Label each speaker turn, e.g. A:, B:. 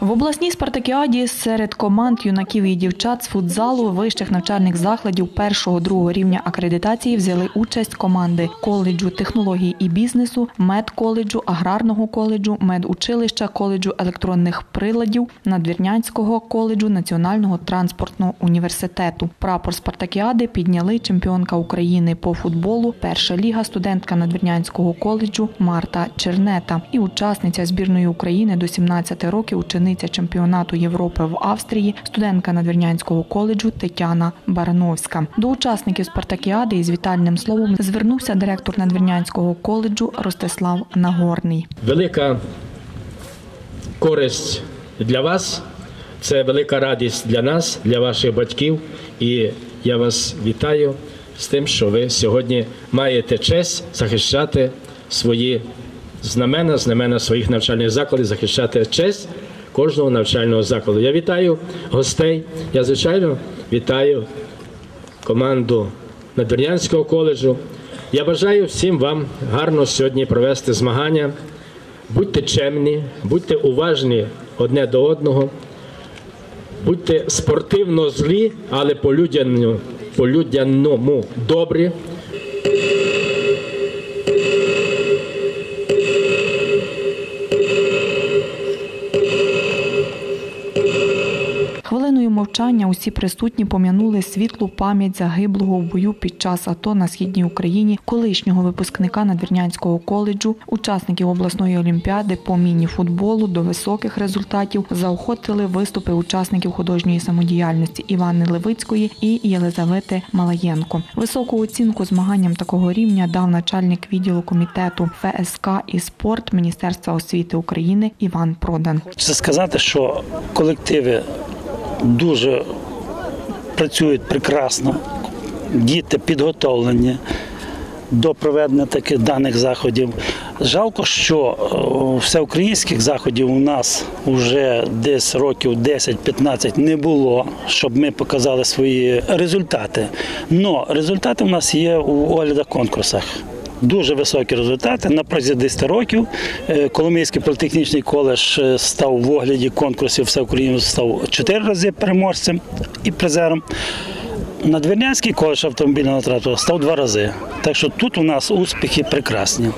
A: В обласній спартакіаді серед команд юнаків і дівчат з футзалу вищих навчальних закладів першого-другого рівня акредитації взяли участь команди коледжу технологій і бізнесу, медколеджу, аграрного коледжу, медучилища, коледжу електронних приладів, Надвірнянського коледжу Національного транспортного університету. Прапор спартакіади підняли чемпіонка України по футболу, перша ліга, студентка Надвірнянського коледжу Марта Чернета і учасниця збірної України до 17 років, учениця чемпіонату Європи в Австрії, студентка Надвірнянського коледжу Тетяна Барановська. До учасників спартакіади із вітальним словом звернувся директор Надвірнянського коледжу Ростислав Нагорний.
B: велика користь для вас, це велика радість для нас, для ваших батьків. І я вас вітаю з тим, що ви сьогодні маєте честь захищати свої знамена, знамена своїх навчальних закладів, захищати честь кожного навчального закладу. Я вітаю гостей. Я, звичайно, вітаю команду Надвірнянського коледжу. Я бажаю всім вам гарно сьогодні провести змагання. Будьте чемні, будьте уважні одне до одного, будьте спортивно злі, але по-людяному, по-людяному добрі.
A: Хвилиною мовчання усі присутні пом'янули світлу пам'ять загиблого в бою під час АТО на східній Україні, колишнього випускника Надвірнянського коледжу, учасників обласної олімпіади по міні-футболу до високих результатів заохотили виступи учасників художньої самодіяльності Івани Левицької і Єлизавети Малаєнко. Високу оцінку змаганням такого рівня дав начальник відділу комітету ФСК і спорт Міністерства освіти України Іван Продан.
C: Це сказати, що колективи дуже працюють прекрасно, діти підготовлені до проведення таких даних заходів. Жалко, що е, всеукраїнських заходів у нас вже десь років 10-15 не було, щоб ми показали свої результати. Но результати у нас є у оглядах конкурсах. Дуже високі результати. На протязі 10 років е, Коломийський політехнічний коледж е, став в огляді конкурсів всеукраїнського став 4 рази переможцем і призером. Надвірнянський коледж автомобільного транспорту став два рази. Так що тут у нас успіхи прекрасні.